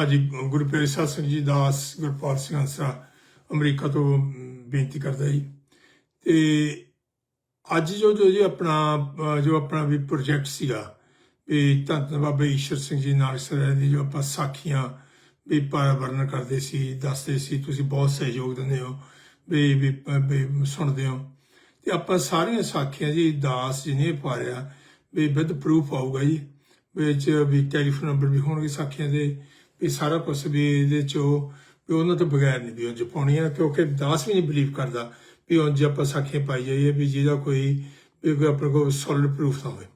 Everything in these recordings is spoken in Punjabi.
ਹਾਂਜੀ ਗੁਰਪ੍ਰੀਤ ਸਾਹਿਬ ਸਿੰਘ ਜੀ, ਦਾਸ ਗੁਰਪਾਲ ਸਿੰਘ ਹੰਸਰਾ ਅਮਰੀਕਾ ਤੋਂ ਬੇਨਤੀ ਕਰਦਾ ਜੀ। ਤੇ ਅੱਜ ਜੋ ਜੋ ਜੀ ਆਪਣਾ ਜੋ ਆਪਣਾ ਵੀ ਪ੍ਰੋਜੈਕਟ ਸੀਗਾ, ਵੀ ਧੰਨ ਬਾਬਾ ਈਸ਼ਰ ਸਿੰਘ ਜੀ ਨਾਲ ਸਰ ਦੀ ਜੋ ਆਪਾਂ ਸਾਖੀਆਂ ਵੀ ਵਰਣਨ ਕਰਦੇ ਸੀ, ਦੱਸਦੇ ਸੀ, ਤੁਸੀਂ ਬਹੁਤ ਸਹਿਯੋਗ ਦਿੰਦੇ ਹੋ, ਵੀ ਵੀ ਵੀ ਸੁਣਦੇ ਹੋ। ਤੇ ਆਪਾਂ ਸਾਰੀਆਂ ਸਾਖੀਆਂ ਜੀ, ਦਾਸ ਜੀ ਨੇ ਪਾਰਿਆ, ਵੀ ਵਿਦ ਪ੍ਰੂਫ ਆਊਗਾ ਜੀ, ਵਿੱਚ ਵੀ ਟੈਲੀਫੋਨ ਨੰਬਰ ਵੀ ਹੋਣਗੇ ਸਾਖੀਆਂ ਦੇ ਵੀ ਸਾਰਾ ਕੁਝ ਵੀ ਇਹਦੇ ਚੋਂ ਵੀ ਉਹਨਾਂ ਤੋਂ ਬਗੈਰ ਨਹੀਂ ਵੀ ਉਂਝ 'ਚ ਪਾਉਣੀਆਂ ਕਿਉਂਕਿ ਦਾਸ ਵੀ ਨਹੀਂ ਬਲੀਵ ਕਰਦਾ ਵੀ ਉਂਝ ਆਪਾਂ ਸਾਖੀਆਂ ਪਾਈ ਜਾਈਏ ਵੀ ਜਿਹਦਾ ਕੋਈ, ਵੀ ਕੋਈ ਆਪਣੇ ਕੋਲ ਸੋਲਿਡ ਪ੍ਰੂਫ ਨਾ ਹੋਵੇ।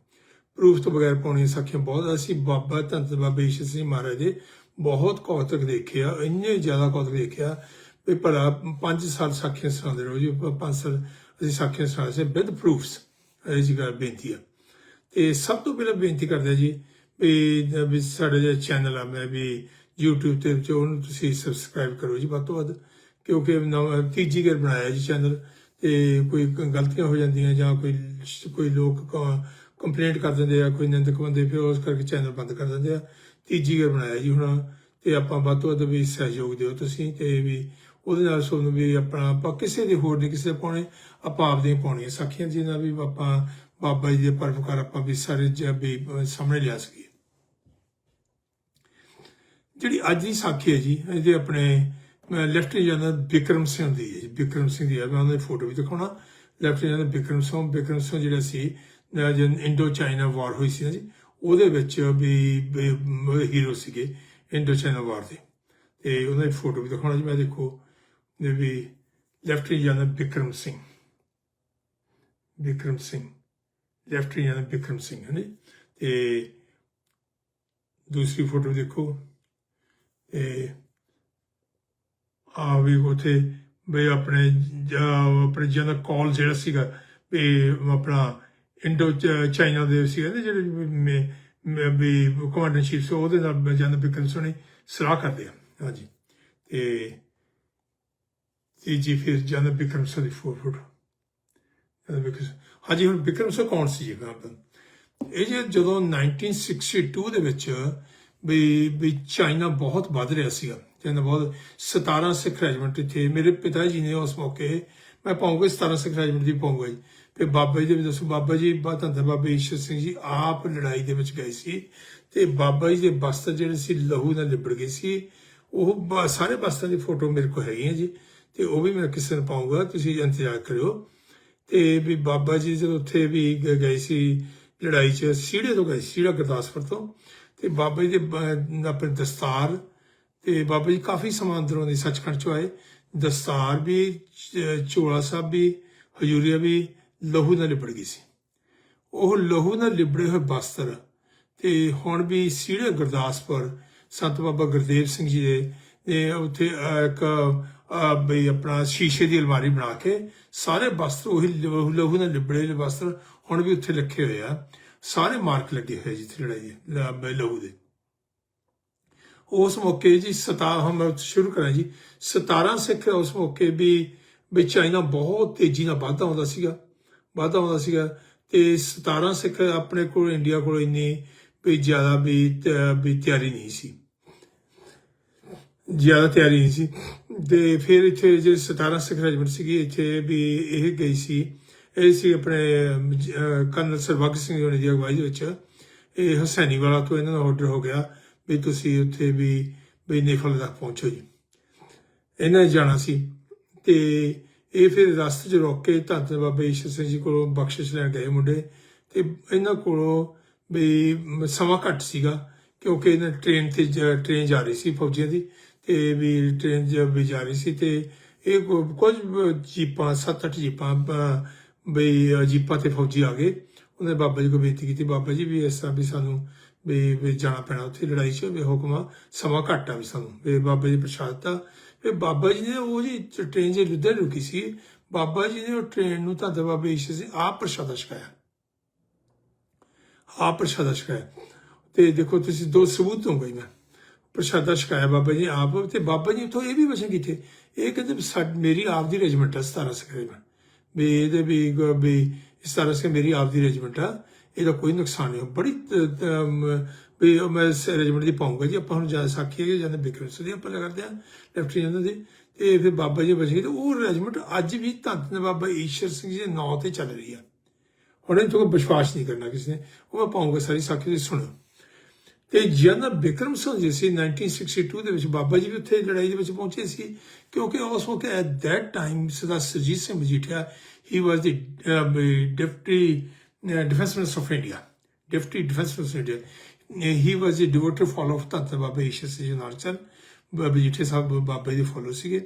ਪ੍ਰੂਫ ਤੋਂ ਬਗੈਰ ਪਾਉਣੀਆਂ ਸਾਖੀਆਂ ਬਹੁਤ ਅਸੀਂ ਬਾਬਾ ਧੰਤ ਬਾਬਾ ਈਸ਼ਰ ਸਿੰਘ ਮਹਾਰਾਜ ਦੇ ਬਹੁਤ ਕੌਤਕ ਦੇਖਿਆ ਇੰਨੇ ਜ਼ਿਆਦਾ ਕੌਤਕ ਦੇਖਿਆ ਵੀ ਭਲਾ 5 ਸਾਲ ਸਾਖੀਆਂ ਸੁਣਾਉਂਦੇ ਰਹੋ ਜੀ 5 ਸਾਲ ਅਸੀਂ ਸਾਖੀਆਂ ਸੁਣਾਉਂਦੇ ਸੀ ਵਿਦ ਪ੍ਰੂਫਸ ਇਹ ਜੀ ਗੱਲ ਬੇਨਤੀ ਆ। ਤੇ ਸਭ ਤੋਂ ਪਹਿਲਾਂ ਬੇਨਤੀ ਕਰਦੇ ਹਾਂ ਜੀ ਵੀ ਵੀ ਸਾਡੇ ਜਿਹੜਾ ਚੈਨਲ ਆ, ਮੈਂ ਵੀ YouTube ਤੇ ਵਿੱਚ ਉਹਨੂੰ ਤੁਸੀਂ ਸਬਸਕ੍ਰਾਈਬ ਕਰੋ ਜੀ ਵੱਧ ਤੋਂ ਵੱਧ, ਕਿਉਂਕਿ ਨਵਾਂ- ਤੀਜੀ ਵਾਰ ਬਣਾਇਆ ਜੀ ਚੈਨਲ ਤੇ ਕੋਈ ਗਲਤੀਆਂ ਹੋ ਜਾਂਦੀਆਂ ਜਾਂ ਕੋਈ ਕੋਈ ਲੋਕ ਕੰਪਲੇਂਟ ਕਰ ਦਿੰਦੇ ਆ, ਕੋਈ ਨਿੰਦਕ ਬੰਦੇ, ਫਿਰ ਉਸ ਕਰਕੇ ਚੈਨਲ ਬੰਦ ਕਰ ਦਿੰਦੇ ਆ। ਤੀਜੀ ਵਾਰ ਬਣਾਇਆ ਜੀ ਹੁਣ, ਤੇ ਆਪਾਂ ਵੱਧ ਤੋਂ ਵੱਧ ਵੀ ਸਹਿਯੋਗ ਦਿਓ ਤੁਸੀਂ, ਤੇ ਵੀ ਉਹਦੇ ਨਾਲ ਤੁਹਾਨੂੰ ਵੀ ਆਪਣਾ, ਆਪਾਂ ਕਿਸੇ ਦੇ ਹੋਰ ਨਹੀਂ ਕਿਸੇ ਦੇ ਪਾਉਣੇ, ਆਪਾਂ ਆਪਦੀਆਂ ਪਾਉਣੀਆਂ ਸਾਖੀਆਂ ਜਿਹਨਾਂ ਵੀ ਆਪਾਂ ਬਾਬਾ ਜੀ ਦੇ ਪਰਪਕਾਰ ਆਪਾਂ ਵੀ ਸਾਰੇ ਜ- ਵੀ ਸਾਹਮਣੇ ਲਿਆ ਸਕੀਏ। ਜਿਹੜੀ ਅੱਜ ਦੀ ਸਾਖੀ ਹੈ ਜੀ ਇਹਦੇ ਆਪਣੇ ਲੈਫਟ ਜਨਰਲ ਬਿਕਰਮ ਸਿੰਘ ਦੀ ਹੈ ਜੀ, ਬਿਕਰਮ ਸਿੰਘ ਦੀ ਹੈ। ਮੈਂ ਉਹਨਾਂ ਦੀ ਫੋਟੋ ਵੀ ਦਿਖਾਉਣਾ। ਲੈਫਟ ਜਨਰਲ ਬਿਕਰਮ ਸਿੰਘ ਬਿਕਰਮ ਸਿੰਘ ਜਿਹੜਾ ਸੀ ਅਹ ਇੰਡੋ ਚਾਈਨਾ ਵਾਰ ਹੋਈ ਸੀ ਜੀ ਉਹਦੇ ਵਿੱਚ ਵੀ ਹੀਰੋ ਸੀਗੇ ਇੰਡੋ ਚਾਈਨਾ ਵਾਰ ਦੇ। ਤੇ ਉਹਨਾਂ ਦੀ ਫੋਟੋ ਵੀ ਦਿਖਾਉਣਾ ਜੀ ਮੈਂ ਦੇਖੋ ਇਹ ਵੀ left general Bikram Singh Bikram Singh left general Bikram Singh ਹੈ ਜੀ? ਤੇ ਦੂਸਰੀ ਫੋਟੋ ਦੇਖੋ। ਤੇ ਆ ਵੀ ਉਥੇ ਵੀ ਆਪਣੇ ਆਪਣੇ ਜਨ ਕਾਲ ਜਿਹੜਾ ਸੀਗਾ, ਵੀ ਆਪਣਾ ਇੰਡੋ ਚਾਈਨਾ ਦੇ ਸੀਗੇ ਨਾ ਜਿਹੜੇ ਵੀ ਕਮਾਂਡਰ ਚੀਫ ਸੀ, ਉਹਦੇ ਨਾਲ ਜਨ ਬਿਕਰਮ ਸਿੰਘ ਸਲਾਹ ਕਰਦੇ ਆ ਹਾਂਜੀ। ਤੇ ਤੀਜੀ ਫਿਰ ਜਨ ਬਿਕਰਮ ਸਿੰਘ ਦੀ ਫੋ- ਫੋਟੋ ਹਾਂਜੀ, ਹੁਣ ਬਿਕਰਮ ਸਿੰਘ ਕੌਣ ਸੀ ਜੀ? ਆਪਾਂ ਇਹ ਜਦੋਂ 1962 ਦੇ ਵਿੱਚ ਵੀ ਵੀ ਚਾਈਨਾ ਬਹੁਤ ਵੱਧ ਰਿਹਾ ਸੀਗਾ। ਚਾਈਨਾ ਬਹੁਤ 17 ਸਿੱਖ ਰੈਜੀਮੈਂਟ ਇੱਥੇ, ਮੇਰੇ ਪਿਤਾ ਜੀ ਨੇ ਉਸ ਮੌਕੇ, ਮੈਂ ਪਾਉਂਗਾ 17 ਸਿੱਖ ਰੈਜੀਮੈਂਟ ਦੀ ਪਾਉਂਗਾ ਜੀ। ਤੇ ਬਾਬਾ ਜੀ ਦੇ ਵੀ ਦੱਸੋ, ਬਾਬਾ ਜੀ ਬਾਤਾਂ ਬਾਬਾ ਈਸ਼ਰ ਸਿੰਘ ਜੀ ਆਪ ਲੜਾਈ ਦੇ ਵਿੱਚ ਗਏ ਸੀ ਤੇ ਬਾਬਾ ਜੀ ਦੇ ਬਸਤਰ ਜਿਹੜੇ ਸੀ ਲਹੂ ਨਾਲ ਲਿਬੜ ਗਏ ਸੀ। ਉਹ ਬ- ਸਾਰੇ ਬਸਤਰਾਂ ਦੀ ਫੋਟੋ ਮੇਰੇ ਕੋਲ ਹੈਗੀ ਹੈ ਜੀ ਤੇ ਉਹ ਵੀ ਮੈਂ ਕਿਸੇ ਨੂੰ ਪਾਉਂਗਾ, ਤੁਸੀਂ ਇੰਤਜ਼ਾਰ ਕਰਿਓ। ਤੇ ਵੀ ਬਾਬਾ ਜੀ ਜਦੋਂ ਉੱਥੇ ਵੀ ਗਏ ਸੀ ਲੜਾਈ 'ਚ, ਸੀੜੇ ਤੋਂ ਗਏ ਸੀੜਾ ਗੁਰਦਾਸਪੁਰ ਤੋਂ। ਤੇ ਬਾਬਾ ਜੀ ਦੇ ਆਪਣੇ ਦਸਤਾਰ ਤੇ ਬਾਬਾ ਜੀ ਕਾਫੀ ਸਮਾਂ ਅੰਦਰੋਂ ਦੀ ਸੱਚਖੰਡ ਚੋਂ ਆਏ। ਦਸਤਾਰ ਵੀ ਚੋਲਾ ਸਾਹਿਬ ਵੀ, ਹਜੂਰੀਆ ਵੀ ਲਹੂ ਨਾਲ ਲਿਬੜ ਗਈ ਸੀ। ਉਹ ਲਹੂ ਨਾਲ ਲਿਬੜੇ ਹੋਏ ਬਸਤਰ ਤੇ ਹੁਣ ਵੀ ਸੀੜੇ ਗੁਰਦਾਸਪੁਰ ਸੰਤ ਬਾਬਾ ਗੁਰਦੇਵ ਸਿੰਘ ਜੀ ਦੇ, ਨੇ ਉੱਥੇ ਇੱਕ ਬਈ ਆਪਣਾ ਸ਼ੀਸ਼ੇ ਦੀ ਅਲਮਾਰੀ ਬਣਾ ਕੇ ਸਾਰੇ ਬਸਤਰ ਉਹੀ ਲਹੂ ਲਹੂ ਨਾਲ ਲਿਬੜੇ ਹੋਏ ਬਸਤਰ ਹੁਣ ਵੀ ਉੱਥੇ ਰੱਖੇ ਹੋਏ ਆ। ਸਾਰੇ ਮਾਰਕ ਲੱਗੇ ਹੋਏ ਜਿੱਥੇ ਲੜਾਈ ਜੀ ਲ- ਲਹੂ ਦੇ। ਉਸ ਮੌਕੇ ਜੀ 17 ਹਮ ਮੈਂ ਸ਼ੁਰੂ ਕਰਾਂ ਜੀ। 17 ਸਿੱਖ ਉਸ ਮੌਕੇ ਵੀ ਵੀ ਚਾਈਨਾ ਬਹੁਤ ਤੇਜ਼ੀ ਨਾਲ ਵਾਧਾ ਆਉਂਦਾ ਸੀਗਾ ਵਾਧਾ ਆਉਂਦਾ ਸੀਗਾ ਤੇ 17 ਸਿੱਖ ਆਪਣੇ ਕੋਲ, ਇੰਡੀਆ ਕੋਲ ਇੰਨੀ ਵੀ ਜ਼ਿਆਦਾ ਵੀ ਵੀ ਤਿਆਰੀ ਨਹੀਂ ਸੀ। ਜ਼ਿਆਦਾ ਤਿਆਰੀ ਨਹੀਂ ਸੀ। ਤੇ ਫਿਰ ਇੱਥੇ ਜੇ 17 ਸਿੱਖ ਰੈਜੀਮੈਂਟ ਸੀਗੀ, ਇੱਥੇ ਵੀ ਇਹ ਗਈ ਸੀ ਇਹ ਸੀ ਆਪਣੇ ਕਰਨਲ ਸਰਬੱਗ ਸਿੰਘ ਹੋਣੀ ਦੀ ਅਗਵਾਈ ਵਿੱਚ। ਇਹ ਹਸੈਨੀ ਵਾਲਾ ਤੋਂ ਇਹਨਾਂ ਦਾ ਆਰਡਰ ਹੋ ਗਿਆ ਵੀ ਤੁਸੀਂ ਉੱਥੇ ਵੀ ਵੀ ਨੇਫਲ ਤੱਕ ਪਹੁੰਚੋ ਜੀ। ਇਹਨਾਂ ਜਾਣਾ ਸੀ ਤੇ ਇਹ ਫਿਰ ਰਸਤੇ 'ਚ ਰੋਕ ਕੇ ਧੰਨ ਬਾਬਾ ਈਸ਼ਰ ਸਿੰਘ ਜੀ ਕੋਲੋਂ ਬਖਸ਼ਿਸ਼ ਲੈਣ ਗਏ ਮੁੰਡੇ ਤੇ ਇਹਨਾਂ ਕੋਲੋਂ ਵੀ ਸਮਾਂ ਘੱਟ ਸੀਗਾ ਕਿਉਂਕਿ ਇਹਨਾਂ ਟ੍ਰੇਨ ਤੇ ਜ- ਟ੍ਰੇਨ ਜਾ ਰਹੀ ਸੀ ਫੌਜੀਆਂ ਦੀ ਤੇ ਵੀ ਟ੍ਰੇਨ ਜ ਵੀ ਜਾ ਰਹੀ ਸੀ ਤੇ ਇਹ ਕੁਝ ਜੀਪਾਂ, ਸੱਤ ਅੱਠ ਜੀਪਾਂ ਬਈ ਵੀ ਤੇ ਫੌਜੀ ਆ ਗਏ। ਉਹਨੇ ਬਾਬਾ ਜੀ ਕੋ ਬੇਨਤੀ ਕੀਤੀ, ਬਾਬਾ ਜੀ ਵੀ ਇਸ ਤਰ੍ਹਾਂ ਵੀ ਸਾਨੂੰ ਵੀ ਵੀ ਜਾਣਾ ਪੈਣਾ ਉੱਥੇ ਲੜਾਈ 'ਚ ਵੀ ਹੁਕਮ ਸਮਾਂ ਘੱਟ ਆ ਵੀ ਸਾਨੂੰ। ਵੀ ਬਾਬਾ ਜੀ ਪ੍ਰਸ਼ਾਦ ਦਾ ਵੀ ਬਾਬਾ ਜੀ ਨੇ ਉਹ ਜੀ ਟ੍ਰੇਨ ਜੇ ਲੁਧਿਆਣੇ ਰੁਕੀ ਸੀ। ਬਾਬਾ ਜੀ ਨੇ ਉਹ ਟ੍ਰੇਨ ਨੂੰ ਤਾਂ ਬਾਬਾ ਈਸ਼ਰ ਸਿੰਘ ਆਪ ਪ੍ਰਸ਼ਾਦਾ ਛਕਾਇਆ। ਆਪ ਪ੍ਰਸ਼ਾਦਾ ਛਕਾਇਆ। ਤੇ ਦੇਖੋ ਤੁਸੀਂ ਦੋ ਸਬੂਤ ਤੋਂ ਗਈ ਮੈਂ। ਪ੍ਰਸ਼ਾਦਾ ਛਕਾਇਆ ਬਾਬਾ ਜੀ ਆਪ ਤੇ ਬਾਬਾ ਜੀ ਤੋਂ ਇਹ ਵੀ ਵਚਨ ਕੀਤੇ। ਇਹ ਕਹਿੰਦੇ ਵੀ ਸਾਡ- ਮੇਰੀ ਆਪ ਦੀ ਰੈਜੀਮੈਂਟ ਆ 17 ਸਕਰੇਬਨ ਵੀ ਇਹਦੇ ਵੀ ਗ- ਵੀ 17 ਸੇ ਮੇਰੀ ਆਪ ਦੀ ਰੈਜੀਮੈਂਟ ਆ। ਇਹਦਾ ਕੋਈ ਨੁਕਸਾਨ ਨਹੀਂ ਬੜੀ ਤ- ਤ- ਵੀ ਉਹ ਮੈਂ ਰੈਜੀਮੈਂਟ ਦੀ ਪਾਉਂਗਾ ਜੀ। ਆਪਾਂ ਹੁਣ ਜਾ ਸਾਖੀ ਹੈ ਜਾਂਦੇ ਬਿਕਰਮ ਸਿੰਘ ਦੀ ਆਪਾਂ ਕਰਦੇ ਆ ਲੈਫਟੀਨੈਂਟ ਦੇ। ਤੇ ਫਿਰ ਬਾਬਾ ਜੀ ਬਚ ਗਏ ਤੇ ਉਹ ਰੈਜੀਮੈਂਟ ਅੱਜ ਵੀ ਧੰਨ ਬਾਬਾ ਈਸ਼ਰ ਸਿੰਘ ਜੀ ਦੇ ਨਾਂ ਤੇ ਚੱਲ ਰਹੀ ਆ। ਹੁਣ ਇਹ ਤੋਂ ਵਿਸ਼ਵਾਸ ਨਹੀਂ ਕਰਨਾ ਕਿਸੇ ਨੇ। ਉਹ ਮੈਂ ਪਾਉਂਗਾ ਸਾਰੀ ਸਾਖੀ ਦੀ, ਸੁਣੋ। ਤੇ ਜਨਰਲ ਬਿਕਰਮ ਸਿੰਘ ਜੀ ਸੀ 1962 ਦੇ ਵਿੱਚ, ਬਾਬਾ ਜੀ ਵੀ ਉੱਥੇ ਲੜਾਈ ਦੇ ਵਿੱਚ ਪਹੁੰਚੇ ਸੀ, ਕਿਉਂਕਿ ਉਸ ਵਕਤ at that time Sardar Surjit Singh Majithia he was the deputy defence minister of India deputy defence minister India he was the devoted follow of ਤਤ ਬਾਬਾ ਈਸ਼ਰ ਸਿੰਘ ਜੀ ਮਜੀਠੀਆ ਸਾਹਿਬ, ਬਾਬਾ ਜੀ ਦੇ ਫਾਲੋ ਸੀਗੇ,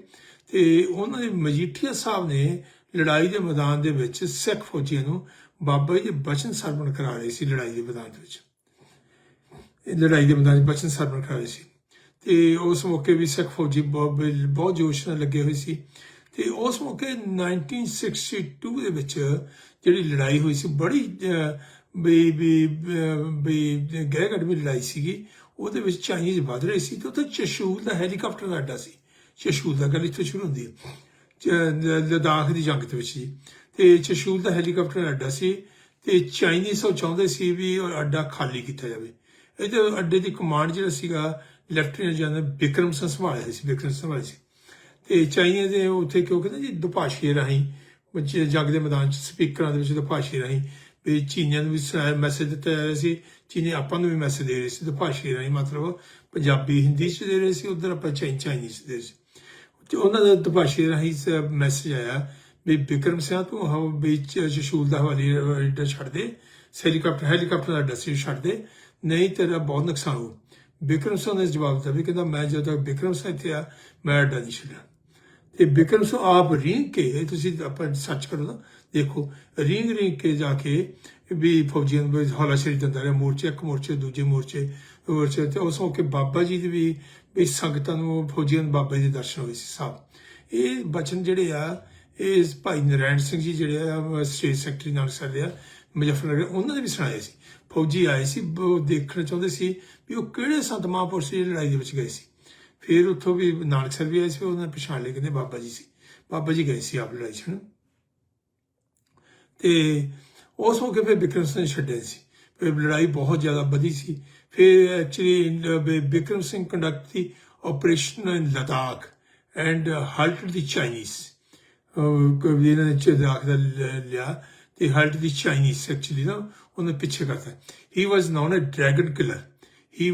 ਤੇ ਉਹਨਾਂ ਦੇ ਮਜੀਠੀਆ ਸਾਹਿਬ ਨੇ ਲੜਾਈ ਦੇ ਮੈਦਾਨ ਦੇ ਵਿੱਚ ਸਿੱਖ ਫੌਜੀਆਂ ਨੂੰ ਬਾਬਾ ਜੀ ਦੇ ਬਚਨ ਸਰਵਣ ਕਰਾ ਰਹੇ ਸੀ ਲੜਾਈ ਦੇ ਮੈਦਾਨ ਦੇ ਵਿੱਚ। ਲੜਾਈ ਦੇ ਮੈਦਾਨ 'ਚ ਬਚਨ ਸਰਵਣ ਕਰਾ ਰਹੇ ਸੀ। ਤੇ ਉਸ ਮੌਕੇ ਵੀ ਸਿੱਖ ਫੌਜੀ ਬਹੁਤ ਬਹੁਤ ਜੋਸ਼ ਨਾਲ ਲੱਗੇ ਹੋਏ ਸੀ। ਤੇ ਉਸ ਮੌਕੇ 1962 ਦੇ ਵਿੱਚ ਜਿਹੜੀ ਲੜਾਈ ਹੋਈ ਸੀ ਬੜੀ ਅਹ, ਵੀ ਵੀ ਅਹ, ਵੀ ਲੜਾਈ ਸੀਗੀ। ਉਹਦੇ ਵਿੱਚ ਚਾਈਨੀਜ਼ ਵੱਧ ਰਹੇ ਸੀ ਤੇ ਉੱਥੇ ਚਸ਼ੂਲ ਦਾ ਹੈਲੀਕਾਪਟਰ ਦਾ ਅੱਡਾ ਸੀ। ਚਸ਼ੂਲ ਦਾ ਗੱਲ ਇੱਥੇ ਸ਼ੁਰੂ ਹੁੰਦੀ ਹੈ। ਚ- ਲਦਾਖ ਦੀ ਜੰਗ ਦੇ ਵਿੱਚ ਜੀ। ਤੇ ਚਸ਼ੂਲ ਦਾ ਹੈਲੀਕਾਪਟਰ ਦਾ ਅੱਡਾ ਸੀ। ਤੇ ਚਾਈਨੀਜ਼ ਉਹ ਚਾਹੁੰਦੇ ਸੀ ਵੀ ਉਹ ਅੱਡਾ ਖਾਲੀ ਕੀਤਾ ਜਾਵੇ। ਇਹਦੇ ਅੱਡੇ ਦੀ ਕਮਾਂਡ ਜਿਹੜਾ ਸੀਗਾ ਲੈਫਟੀਨੈਂਟ ਜਨਰਲ ਬਿਕਰਮ ਸਿੰਘ ਸੰਭਾਲਿਆ ਸੀ ਬਿਕਰਮ ਸਿੰਘ ਸੰਭਾਲਿਆ ਸੀ। ਤੇ ਚਾਈਨਾ ਦੇ ਉੱਥੇ ਕਿਉਂ ਕਹਿੰਦੇ ਜੀ ਦੁਭਾਸ਼ੀ ਰਾਹੀਂ ਵਿੱਚ ਜੰਗ ਦੇ ਮੈਦਾਨ 'ਚ ਸਪੀਕਰਾਂ ਦੇ ਵਿੱਚ ਦੁਭਾਸ਼ੀ ਰਾਹੀਂ, ਵੀ ਚੀਨੀਆਂ ਨੂੰ ਵੀ ਮੈਸੇਜ ਦਿੱਤਾ ਜਾ ਰਿਹਾ ਸੀ, ਚੀਨੀ ਆਪਾਂ ਨੂੰ ਵੀ ਮੈਸੇਜ ਦੇ ਰਹੇ ਸੀ ਦੁਭਾਸ਼ੀ ਰਾਹੀਂ ਮਤਲਬ ਪੰਜਾਬੀ ਹਿੰਦੀ 'ਚ ਦੇ ਰਹੇ ਸੀ, ਉਧਰ ਆਪਾਂ ਚਾਈ ਚਾਈਨੀਜ਼ ਦੇ ਰਹੇ ਸੀ। ਤੇ ਉਹਨਾਂ ਦਾ ਦੁਭਾਸ਼ੀ ਰਾਹੀਂ ਮੈਸੇਜ ਆਇਆ ਵੀ ਬਿਕਰਮ ਸਿੰਘ, ਤੂੰ ਹਵ ਵਿੱਚ ਸ਼ਸ਼ੂਲ ਦਾ ਹਵਾਲੀ ਅੱਡਾ ਛੱਡ ਦੇ ਹੈਲੀਕਾਪਟਰ ਹੈਲੀਕਾਪਟਰ ਦਾ ਅੱਡਾ ਸੀ, ਛੱਡ ਦੇ। ਨਹੀਂ ਤੇਰਾ ਬਹੁਤ ਨੁਕਸਾਨ ਹੋ ਬਿਕਰਮ ਸਿੰਘ ਨੇ ਜਵਾਬ ਦਿੱਤਾ ਵੀ ਕਹਿੰਦਾ ਮੈਂ ਜਦੋਂ ਤੱਕ ਬਿਕਰਮ ਸਿੰਘ ਇੱਥੇ ਆ, ਮੈਂ ਅੱਡਾ ਨਹੀਂ ਛੱਡਿਆ ਤੇ ਬਿਕਰਮ ਸਿੰਘ ਆਪ ਰਿੰਗ ਕੇ, ਤੁਸੀਂ ਆਪਾਂ ਸਰਚ ਕਰੋ ਨਾ, ਦੇਖੋ, ਰਿੰਗ ਰਿੰਗ ਕੇ ਜਾ ਕੇ ਵੀ ਫੌਜੀਆਂ ਨੂੰ ਹੌਲਾ ਸ਼ਰੀ ਦਿੰਦਾ ਰਿਹਾ, ਮੋਰਚੇ, ਇੱਕ ਮੋਰਚੇ, ਦੂਜੇ ਮੋਰਚੇ ਮੋਰਚੇ, ਤੇ ਉਸ ਮੌਕੇ ਬਾਬਾ ਜੀ ਦੀ ਵੀ ਵੀ ਸੰਗਤਾਂ ਨੂੰ ਫੌਜੀਆਂ ਨੂੰ ਬਾਬਾ ਜੀ ਦੇ ਦਰਸ਼ਨ ਹੋਏ ਸੀ ਸਾਹਿਬ। ਇਹ ਬਚਨ ਜਿਹੜੇ ਆ, ਇਹ ਭਾਈ ਨਰੈਣ ਸਿੰਘ ਜੀ ਜਿਹੜੇ ਆ, ਸਟੇਟ ਸੈਕਟਰੀ ਨਾਲ ਸਾਡੇ ਆ ਮੁਜ਼ੱਫਰਨਗਰ, ਉਹਨਾਂ ਦੇ ਵੀ ਸੁਣਾਏ ਸੀ। ਫੌਜੀ ਆਏ ਸੀ, ਉਹ ਦੇਖਣਾ ਚਾਹੁੰਦੇ ਸੀ ਵੀ ਉਹ ਕਿਹੜੇ ਸੰਤ ਮਹਾਂਪੁਰਸ਼ ਦੀ ਲੜਾਈ ਦੇ ਵਿੱਚ ਗਏ ਸੀ। ਫਿਰ ਉੱਥੋਂ ਵੀ ਨਾਨਕ ਸਰ ਵੀ ਆਏ ਸੀ, ਉਹਨਾਂ ਨੇ ਪਛਾਣ ਲਿਆ ਕਹਿੰਦੇ ਬਾਬਾ ਜੀ ਸੀ। ਬਾਬਾ ਜੀ ਗਏ ਸੀ ਆਪ ਲੜਾਈ 'ਚ ਤੇ ਉਸ ਮੌਕੇ ਫਿਰ ਬਿਕਰਮ ਸਿੰਘ ਛੱਡੇ ਸੀ। ਫਿਰ ਲੜਾਈ ਬਹੁਤ ਜ਼ਿਆਦਾ ਵਧੀ ਸੀ। ਫਿਰ actually Bikram Singh conduct the operation in Ladakh and halted the Chinese ਕੋਈ ਨੇ ਲਦਾਖ ਦਾ ਲਿਆ। ਤੇ ਹਾਲਟ ਦੀ ਚਾਈਨੀਜ਼ ਐਕਚੁਅਲੀ ਨਾ ਉਹਨੇ ਪਿੱਛੇ ਕਰਤਾ he was known a dragon killer he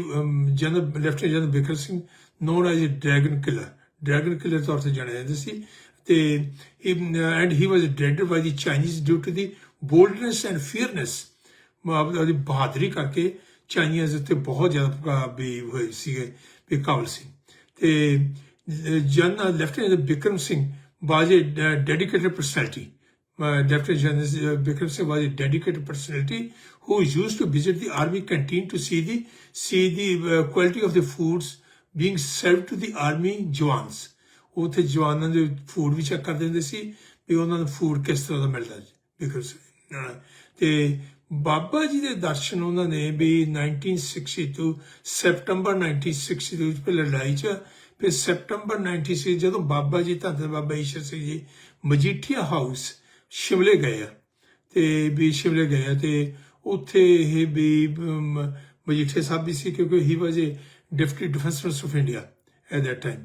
general lieutenant general Bikram Singh known as a dragon killer dragon killer ਤੌਰ ਤੇ ਜਾਣਿਆ ਜਾਂਦਾ ਸੀ ਤੇ and he was ਡੈਡਡ by the Chinese due to the boldness and fearness ਉਹਦੀ ਬਹਾਦਰੀ ਕਰਕੇ ਚਾਈਨੀਜ਼ ਉੱਤੇ ਬਹੁਤ ਜ਼ਿਆਦਾ ਵੀ ਹੋਏ ਸੀਗੇ ਵੀ ਕਾਬਲ ਸਿੰਘ ਤੇ general lieutenant Bikram Singh was a uh, dedicated personality. Uh, Lieutenant General uh, Bikram Singh was a dedicated personality who used to visit the army canteen to see the see the uh, quality of the foods being served to the army jawans. ਉੱਥੇ ਜਵਾਨਾਂ ਦੇ ਫੂਡ ਵੀ ਚੈੱਕ ਕਰਦੇ ਹੁੰਦੇ ਸੀ ਵੀ ਉਹਨਾਂ ਨੂੰ ਫੂਡ ਕਿਸ ਤਰ੍ਹਾਂ ਦਾ ਮਿਲਦਾ ਜੀ ਬਿਕਰਮ ਸਿੰਘ ਨਾਲ। ਤੇ ਬਾਬਾ ਜੀ ਦੇ ਦਰਸ਼ਨ ਉਹਨਾਂ ਨੇ ਵੀ 1962 ਸੈਪਟੰਬਰ 1962 ਵਿੱਚ ਪਹਿਲਾਂ ਲੜਾਈ 'ਚ ਫਿਰ ਸੈਪਟੰਬਰ 96 ਜਦੋਂ ਬਾਬਾ ਜੀ ਧੰਨ ਬਾਬਾ ਈਸ਼ਰ ਸਿੰਘ ਜੀ ਮਜੀਠੀਆ ਹਾਊਸ ਸ਼ਿਮਲੇ ਗਏ ਆ। ਤੇ ਵੀ ਸ਼ਿਮਲੇ ਗਏ ਆ ਤੇ ਉੱਥੇ ਇਹ ਵੀ ਮਜੀਠੇ ਸਾਹਿਬ ਵੀ ਸੀ ਕਿਉਂਕਿ he was deputy defence minister of India at that time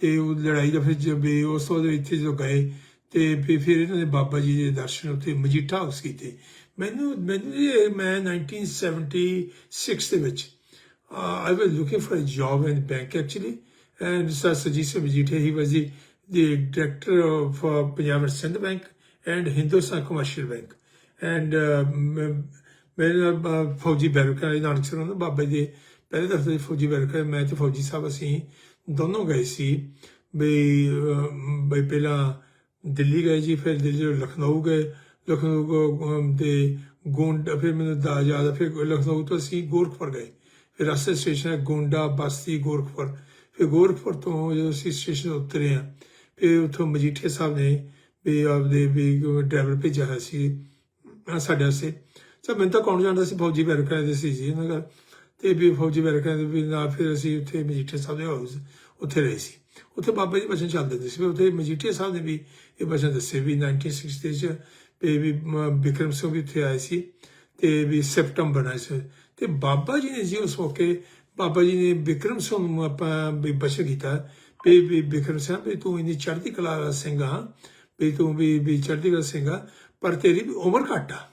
ਤੇ ਉਹ ਲੜਾਈ ਦਾ ਫਿਰ ਜਦ ਉਸ ਤੋਂ ਬਾਅਦ ਇੱਥੇ ਜਦੋਂ ਗਏ ਤੇ ਫਿਰ ਇਹਨਾਂ ਨੇ ਬਾਬਾ ਜੀ ਦੇ ਦਰਸ਼ਨ ਉੱਥੇ ਮਜੀਠਾ ਹਾਊਸ ਕੀਤੇ। ਮੈਨੂੰ ਮੈਨੂੰ ਇਹ ਮੈਂ 1976 ਦੇ ਵਿੱਚ I I looking looking for a in bank bank and and Sir Sajid Singh Majitha, he was the, the director of uh, and Hindustan commercial bank and Hindustan uh, ਮੇਰੇ ਨਾਲ ਫੌਜੀ ਬੈਰਕਾ ਨਾਨਕ ਸਰ ਉਹਨਾਂ ਬਾਬਾ ਦੇ ਪਹਿਲੇ ਦਫਤਰ ਦੇ ਫੌਜੀ ਬੈਰਕਾ ਮੈਂ ਤੇ ਫੌਜੀ ਸਾਹਿਬ ਅਸੀਂ ਦੋਨੋਂ ਗਏ ਸੀ। ਬਈ ਬਈ ਪਹਿਲਾਂ ਦਿੱਲੀ ਗਏ ਜੀ ਫਿਰ ਦਿੱਲੀ ਤੋਂ ਲਖਨਊ ਗਏ। ਲਖਨਊ ਦੇ ਗੋਂਡ ਫਿਰ ਮੈਨੂੰ ਦਾ ਯਾਦ ਆ, ਫਿਰ ਲਖਨਊ ਤੋਂ ਅਸੀਂ ਗੋਰਖਪੁਰ ਗਏ। ਫਿਰ ਰਸਤੇ ਸਟੇਸ਼ਨ ਹੈ ਗੋਂਡਾ ਬਸਤੀ ਗੋਰਖਪੁਰ। ਫਿਰ ਗੋਰਖਪੁਰ ਤੋਂ ਜਦੋਂ ਅਸੀਂ ਸਟੇਸ਼ਨ ਉਤਰੇ ਆ ਫਿਰ ਉੱਥੋਂ ਮਜੀਠੀਆ ਸਾਹਿਬ ਨੇ ਵੀ ਆਪਦੇ ਵੀ ਡਰਾਈਵਰ ਭੇਜਿਆ ਹੋਇਆ ਸੀ ਸਾਡੇ ਵਾਸਤੇ। ਸਭ ਮੈਨੂੰ ਤਾਂ ਕੌਣ ਜਾਣਦਾ ਸੀ, ਫੌਜੀ ਬੈਰਕਾਂ ਦੇ ਸੀ ਜੀ ਉਹਨਾਂ ਦਾ। ਤੇ ਵੀ ਫੌਜੀ ਬੈਰਕਾਂ ਦੇ ਵੀ ਨਾਲ ਫਿਰ ਅਸੀਂ ਉੱਥੇ ਮਜੀਠੀਆ ਸਾਹਿਬ ਦੇ ਹਾਊਸ ਉੱਥੇ ਰਹੇ ਸੀ। ਉੱਥੇ ਬਾਬਾ ਜੀ ਬਚਨ ਚੱਲਦੇ ਹੁੰਦੇ ਸੀ ਫਿਰ ਉੱਥੇ ਮਜੀਠੀਆ ਸਾਹਿਬ ਨੇ ਵੀ ਇਹ ਬਚਨ ਦੱਸੇ ਵੀ 1960 ਚ ਤੇ ਵੀ ਮ- ਬਿਕਰਮ ਸਿੰਘ ਵੀ ਉੱਥੇ ਆਏ ਸੀ ਤੇ ਵੀ ਸੈਪਟੰਬਰ ਨਾਲ ਤੇ ਬਾਬਾ ਜੀ ਨੇ ਜੀ ਉਸ ਮੌਕੇ, ਬਾਬਾ ਜੀ ਨੇ ਵਿਕਰਮ ਸਿੰਘ ਨੂੰ ਆਪਾਂ ਵੀ ਬਸ਼ਰ ਕੀਤਾ, ਵੀ ਵੀ ਵਿਕਰਮ ਸਿੰਘ, ਵੀ ਤੂੰ ਇੰਨੀ ਚੜ੍ਹਦੀ ਕਲਾ ਦਾ ਸਿੰਘ ਆ ਵੀ ਤੂੰ ਵੀ ਵੀ ਚੜ੍ਹਦੀ ਕਲਾ ਸਿੰਘ ਆ, ਪਰ ਤੇਰੀ ਵੀ ਉਮਰ ਘੱਟ ਆ।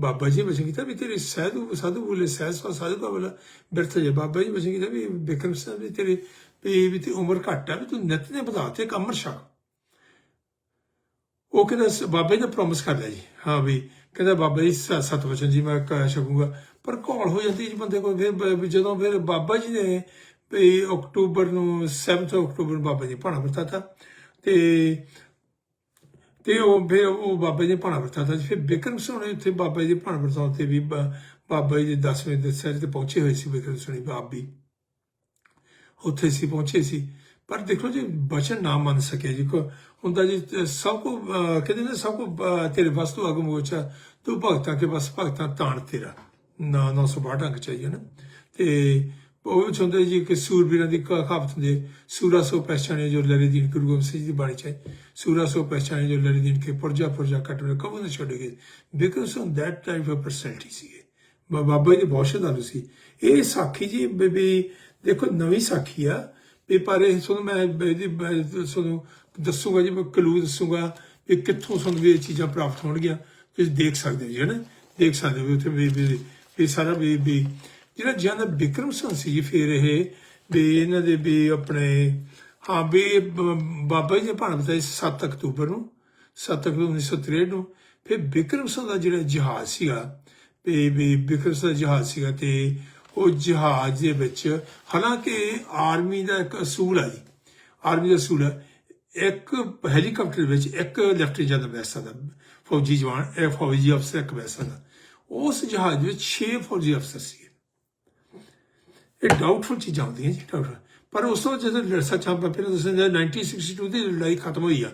ਬਾਬਾ ਜੀ ਬਚਨ ਕੀਤਾ ਵੀ ਤੇਰੀ ਸਾਧੂ ਸਾਧੂ ਬੋਲੇ, ਸਹਿਜ ਸਵਾ ਸਾਧੂ ਕਾ ਬਿਰਥ ਜੇ। ਬਾਬਾ ਜੀ ਬਚਨ ਵੀ ਵਿਕਰਮ ਸਿੰਘ ਵੀ ਤੇਰੀ, ਵੀ ਵੀ ਤੇ ਉਮਰ ਘੱਟ ਆ, ਵੀ ਤੂੰ ਨਿਤ ਨੇ ਵਧਾ ਤੇ ਕਮਰ ਛਕ। ਉਹ ਕਹਿੰਦਾ ਬਾਬਾ ਜੀ ਨੇ ਪ੍ਰੋਮਿਸ ਕਰ ਲਿਆ ਜੀ। ਹਾਂ ਵੀ, ਕਹਿੰਦਾ ਬਾਬਾ ਜੀ, ਸ- ਵਚਨ ਜੀ ਮੈਂ ਕਹਿ ਸਕੂਗਾ। ਪਰ ਘੋਲ ਹੋ ਜਾਂਦੀ ਜੀ ਬੰਦੇ ਕੋਲ, ਫਿਰ ਜਦੋਂ ਫਿਰ ਬਾਬਾ ਜੀ ਨੇ ਵੀ ਅਕਤੂਬਰ ਨੂੰ 7 ਅਕਤੂਬਰ ਨੂੰ ਬਾਬਾ ਜੀ ਭਾਣਾ ਵਰਤਾ ਤਾ ਤੇ ਤੇ ਉਹ ਫਿਰ ਉਹ ਬਾਬਾ ਜੀ ਨੇ ਭਾਣਾ ਵਰਤਾ ਫਿਰ ਬਿਕਰਮ ਸਿੰਘ ਉੱਥੇ ਬਾਬਾ ਜੀ ਦੇ ਭਾਣਾ ਵਰਤਾਉਣ ਤੇ ਵੀ ਬਾਬਾ ਜੀ ਦੇ 10ਵੇਂ ਦੇ ਸਿਰ ਤੇ ਪਹੁੰਚੇ ਹੋਏ ਸੀ ਬਿਕਰਮ ਸਿੰਘ ਦੀ ਬਾਪ ਵੀ। ਉੱਥੇ ਸੀ, ਪਹੁੰਚੇ ਸੀ। ਪਰ ਦੇਖੋ ਜੀ, ਬਚਨ ਨਾ ਮੰਨ ਸਕਿਆ ਜੀ। ਕੋ, ਹੁੰਦਾ ਜੀ ਸਭ ਕੋ ਕਹਿੰਦੇ ਨੇ ਸਭ ਕੋ, ਅਹ ਤੇਰੇ ਵਸਤੂ ਅਗਮ ਮੋਚਾ ਤੂੰ ਭਗਤਾਂ ਕੇ ਬਸ ਭਗਤਾਂ ਤਾਣ ਤੇਰਾ। ਨਾ 962 ਅੰਕ ਚਾਹੀਏ ਨਾ। ਤੇ ਉਹ ਵਿੱਚ ਜੀ ਕਿ ਸੂਰਬੀਰਾਂ ਦੀ ਕਹਾਵਤ ਹੁੰਦੀ ਹੈ। ਸੂਰਾ ਸੋ ਪਹਿਚਾਨੇ ਜੋ ਲੜੇ ਦੀਨ ਗੁਰੂ ਗੋਬਿੰਦ ਸਿੰਘ ਦੀ ਬਾਣੀ ਚਾਹੀ ਸੂਰਾ ਸੋ ਪਹਿਚਾਨੇ ਜੋ ਲੜੇ ਦੀਨ ਕੇ ਪੁਰਜਾ ਪੁਰਜਾ ਕਟਵੇ ਕਬੂ ਨਾ ਛੱਡੇਗੇ because on that type of personality ਸੀ ਬਾਬਾ ਜੀ ਬਹੁਤ ਸ਼ਰਧਾਲੂ ਸੀ। ਇਹ ਸਾਖੀ ਜੀ ਵੀ- ਦੇਖੋ ਨਵੀਂ ਸਾਖੀ ਆ। ਵੀ ਪਰ ਇਹ ਤੁਹਾਨੂੰ ਮੈਂ ਇਹਦੀ ਤੁਹਾਨੂੰ ਦੱਸੂਗਾ ਜੀ, ਮੈਂ ਕਲੂ ਦੱਸੂਗਾ ਵੀ ਕਿੱਥੋਂ ਤੁਹਾਨੂੰ ਵੀ ਇਹ ਚੀਜ਼ਾਂ ਪ੍ਰਾਪਤ ਹੋਣਗੀਆਂ। ਤੁਸੀਂ ਦੇਖ ਸਕਦੇ ਹੋ ਜੀ, ਹਨਾ? ਦੇਖ ਸਕਦੇ ਹੋ ਉੱਥੇ ਵੀ ਵੀ ਸਾਰਾ ਵੀ ਵੀ ਜਿਹੜਾ ਜ਼ਿਆਦਾ ਬਿਕਰਮ ਸਿੰਘ ਸੀ ਜੀ ਇਹ, ਵੀ ਇਹਨਾਂ ਦੇ ਵੀ ਆਪਣੇ, ਹਾਂ, ਵੀ ਬਾਬਾ ਜੀ ਨੇ ਭਾਣ ਬਤਾਈ 7 ਅਕਤੂਬਰ ਨੂੰ 7 ਅਕਤੂਬਰ 1963 ਨੂੰ, ਫਿਰ ਬਿਕਰਮ ਸਿੰਘ ਦਾ ਜਿਹੜਾ ਜਹਾਜ਼ ਸੀਗਾ, ਵੀ ਵੀ ਵਿਕਰਮ ਸਿੰਘ ਦਾ ਜਹਾਜ਼ ਸੀਗਾ ਤੇ ਉਹ ਜਹਾਜ਼ ਦੇ ਵਿੱਚ, ਹਾਲਾਂਕਿ ਆਰਮੀ ਦਾ ਇੱਕ ਅਸੂਲ ਹੈ ਜੀ, ਆਰਮੀ ਦਾ ਅਸੂਲ ਹੈ ਇੱਕ ਹੈਲੀਕਾਪਟਰ ਵਿੱਚ ਇੱਕ ਲੈਫਟੀਨੈਂਟ ਜਨਰਲ ਬੈਠ ਸਕਦਾ, ਫੌਜੀ ਜਵਾਨ ਇਹ ਫੌਜੀ ਅਫਸਰ, ਇੱਕ ਬੈਠ ਸਕਦਾ, ਉਸ ਜਹਾਜ਼ ਵਿੱਚ 6 ਫੌਜੀ ਅਫਸਰ ਸੀ। ਇਹ ਡਾਊਟਫੁਲ ਚੀਜ਼ਾਂ ਹੁੰਦੀਆਂ ਜੀ ਡਾਊਟਫੁਲ ਪਰ ਉਸ ਤੋਂ ਜਦੋਂ ਲੜਸਾ ਚਾਂਪਾ ਫਿਰ ਦੱਸਿਆ 1962 ਦੀ ਲੜਾਈ ਖਤਮ ਹੋਈ ਆ।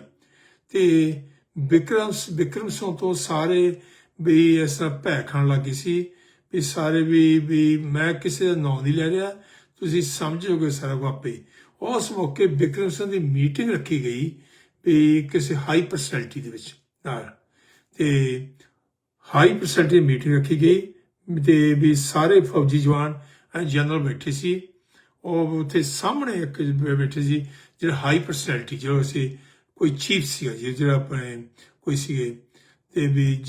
ਤੇ ਵਿਕਰਮ ਵਿਕਰਮ ਸਿੰਘ ਤੋਂ ਸਾਰੇ ਵੀ ਇਸ ਤਰ੍ਹਾਂ ਭੈ ਖਾਣ ਲੱਗੀ ਸੀ ਵੀ ਸਾਰੇ ਵੀ ਵੀ ਮੈਂ ਕਿਸੇ ਦਾ ਨਾਂ ਨਹੀਂ ਲੈ ਰਿਹਾ, ਤੁਸੀਂ ਸਮਝੋਗੇ ਸਾਰਾ ਕੁਝ ਉਸ ਮੌਕੇ ਵਿਕਰਮ ਸਿੰਘ ਦੀ ਮੀਟਿੰਗ ਰੱਖੀ ਗਈ ਵੀ ਕਿਸੇ ਹਾਈ ਪਰਸਨੈਲਿਟੀ ਦੇ ਵਿੱਚ ਨਾਲ। ਤੇ ਹਾਈ ਪਰਸੈਂਟੇਜ ਮੀਟਿੰਗ ਰੱਖੀ ਗਈ ਤੇ ਵੀ ਸਾਰੇ ਫੌਜੀ ਜਵਾਨ ਜਨਰਲ ਬੈਠੇ ਸੀ। ਉਹ ਉੱਥੇ ਸਾਹਮਣੇ ਇੱਕ ਬੈਠੇ ਸੀ, ਜਿਹੜਾ ਹਾਈ ਪਰਸਨੈਲਿਟੀ ਜੋ ਸੀ, ਕੋਈ ਚੀਫ ਸੀਗਾ ਜੀ, ਜਿਹੜਾ ਆਪਣੇ ਕੋਈ ਸੀਗੇ, ਤੇ ਵੀ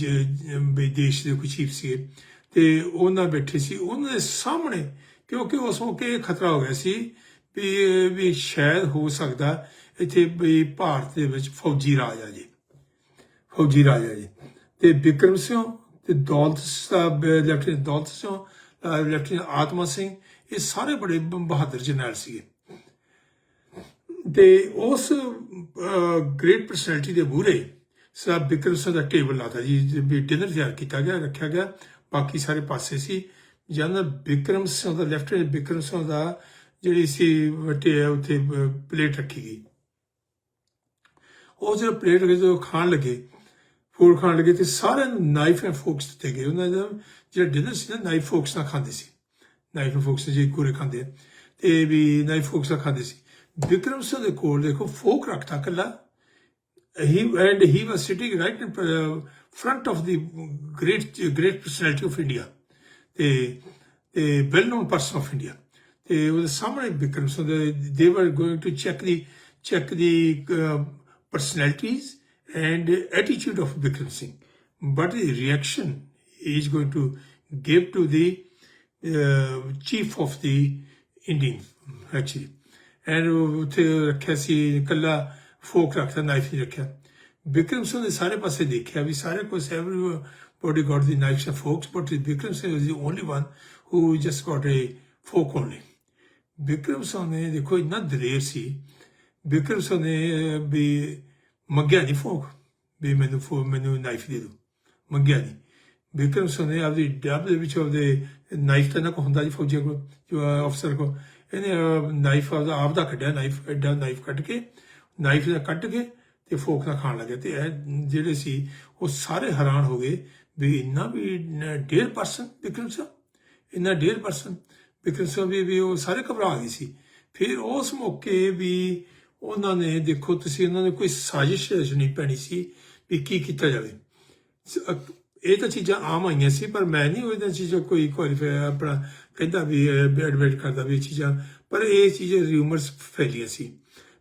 ਦੇਸ਼ ਦੇ ਕੋਈ ਚੀਫ ਸੀਗੇ। ਤੇ ਉਹਨਾਂ ਬੈਠੇ ਸੀ, ਉਹਨਾਂ ਦੇ ਸਾਹਮਣੇ, ਕਿਉਂਕਿ ਉਸ ਮੌਕੇ ਇਹ ਖਤਰਾ ਹੋ ਗਿਆ ਸੀ ਵੀ ਵੀ ਸ਼ਾਇਦ ਹੋ ਸਕਦਾ ਇੱਥੇ ਵੀ ਭਾਰਤ ਦੇ ਵਿੱਚ ਫੌਜੀ ਰਾਜ ਆ ਜੇ। ਫੌਜੀ ਰਾਜ ਆ ਜੀ। ਤੇ ਵਿਕਰਮ ਸਿੰਘ ਤੇ ਦੌਲਤ ਸਾਹਿਬ ਲੈਫਟੀਨੈਂਟ ਦੌਲਤ ਸਿੰਘ ਲੈਫਟੀਨੈਂਟ ਆਤਮਾ ਸਿੰਘ, ਇਹ ਸਾਰੇ ਬੜੇ ਬਹਾਦਰ ਜਰਨੈਲ ਸੀਗੇ। ਤੇ ਉਸ ਗ੍ਰੇਟ ਪਰਸਨੈਲਿਟੀ ਦੇ ਮੂਹਰੇ ਸਾਹਿਬ ਵਿਕਰਮ ਸਿੰਘ ਦਾ ਟੇਬਲ ਲਾਤਾ ਜੀ ਵੀ ਡਿਨਰ ਤਿਆਰ ਕੀਤਾ ਗਿਆ, ਰੱਖਿਆ ਗਿਆ, ਬਾਕੀ ਸਾਰੇ ਪਾਸੇ ਸੀ। ਜਦ ਵਿਕਰਮ ਸਿੰਘ ਦਾ ਲੈਫਟੀਨੈਂਟ ਵਿਕਰਮ ਸਿੰਘ ਦਾ ਜਿਹੜੀ ਸੀ, ਵਟੇ ਉੱਥੇ ਪਲੇਟ ਰੱਖੀ ਗਈ। ਉਹ ਜਿਹੜਾ ਪਲੇਟ ਰੱਖੀ, ਜਦੋਂ ਖਾਣ ਲੱਗੇ ਫੂਡ ਖਾਣ ਲੱਗੇ, ਤੇ ਸਾਰਿਆਂ ਨੂੰ ਨਾਈਫ ਐਂਡ ਫੋਕਸ ਦਿੱਤੇ ਗਏ। ਉਹਨਾਂ ਦਾ ਜਿਹੜਾ ਡਿਨਰ ਸੀ ਨਾ ਨਾਈਫ ਫੋਕਸ ਨਾਲ ਖਾਂਦੇ ਸੀ ਨਾਈਫ ਐਂਡ ਫੋਕਸ ਜੀ ਕੋਰੇ ਖਾਂਦੇ ਆ। ਤੇ ਵੀ ਨਾਈਫ ਫੋਕਸ ਨਾਲ ਖਾਂਦੇ ਸੀ ਵਿਕਰਮ ਸਿੰਘ ਦੇ ਕੋਲ ਦੇਖੋ ਫੋਕ ਰੱਖਤਾ ਕੱਲਾ he and he was sitting right in uh, front of the great great personality of India ਤੇ ਤੇ well known person of India ਤੇ ਉਹਦੇ ਸਾਹਮਣੇ ਵਿਕਰਮ ਸਿੰਘ ਦੇ they were going to check the check the uh, personalities and attitude of Vikram Singh but the reaction he is going to give to the uh, chief of the Indian actually and ਉੱਥੇ ਰੱਖਿਆ ਸੀ ਇਕੱਲਾ ਫੋਕ ਰੱਖਦਾ ਨਾਈਫ ਨਹੀਂ ਰੱਖਿਆ ਵਿਕਰਮ ਸਿੰਘ ਨੇ ਸਾਰੇ ਪਾਸੇ ਦੇਖਿਆ ਵੀ ਸਾਰੇ ਕੋਲ everybody got the knives and forks but Vikram Singh is the only one who just got a fork only Vikram Singh ਨੇ ਦੇਖੋ ਇੰਨਾ ਦਲੇਰ ਸੀ ਵਿਕਰਮ ਸਿੰਘ ਨੇ ਵੀ ਮੰਗਿਆ ਨਹੀਂ ਫੋਕ ਵੀ ਮੈਨੂੰ ਫੋ ਮੈਨੂੰ ਨਾਈਫ ਦੇ ਦਿਓ ਮੰਗਿਆ ਨਹੀਂ ਵਿਕਰਮ ਸਿੰਘ ਨੇ ਆਪਦੀ ਡੱਬ ਦੇ ਵਿੱਚ ਉਹਦੇ ਨਾਈਫ ਤਾਂ ਨਾ ਕੋ ਹੁੰਦਾ ਜੀ ਫੌਜੀ ਕੋ ਜੋ ਅਫਸਰ ਕੋ ਇਹਨੇ ਨਾਈਫ ਆਪਦਾ ਆਪ ਦਾ ਕੱਢਿਆ ਨਾਈਫ ਐਡਾ ਨਾਈਫ ਕੱਢ ਕੇ ਨਾਈਫ ਦਾ ਕੱਟ ਕੇ ਤੇ ਫੋਕ ਨਾਲ ਖਾਣ ਲੱਗੇ ਤੇ ਇਹ ਜਿਹੜੇ ਸੀ, ਉਹ ਸਾਰੇ ਹੈਰਾਨ ਹੋ ਗਏ ਵੀ ਇੰਨਾ ਵੀ ਡੇਢ ਪਰਸਨ ਵਿਕਰਮ ਸਿੰਘ ਇੰਨਾ ਡੇਰ ਪਰਸਨ ਵਿਕਰਮ ਸਿੰਘ ਵੀ ਉਹ ਸਾਰੇ ਘਬਰਾ ਗਏ ਸੀ। ਫਿਰ ਉਸ ਮੌਕੇ ਵੀ ਉਹਨਾਂ ਨੇ, ਦੇਖੋ ਤੁਸੀਂ ਉਹਨਾਂ ਨੇ ਕੋਈ ਸਾਜ਼ਿਸ਼ ਰਚਣੀ ਪੈਣੀ ਸੀ ਵੀ ਕੀ ਕੀਤਾ ਜਾਵੇ। ਇਹ ਤਾਂ ਚੀਜ਼ਾਂ ਆਮ ਆਈਆਂ ਸੀ, ਪਰ ਮੈਂ ਨਹੀਂ ਉਹਦਾਂ ਚੀਜ਼ਾਂ ਕੋਈ ਕੁਆਲੀਫਾਈ ਆਪਣਾ ਕਹਿੰਦਾ ਵੀ ਐਡਮਿਟ ਕਰਦਾ ਵੀ ਇਹ ਚੀਜ਼ਾਂ, ਪਰ ਇਹ ਚੀਜ਼ਾਂ ਰਿਊਮਰਸ ਫੈਲੀਆਂ ਸੀ।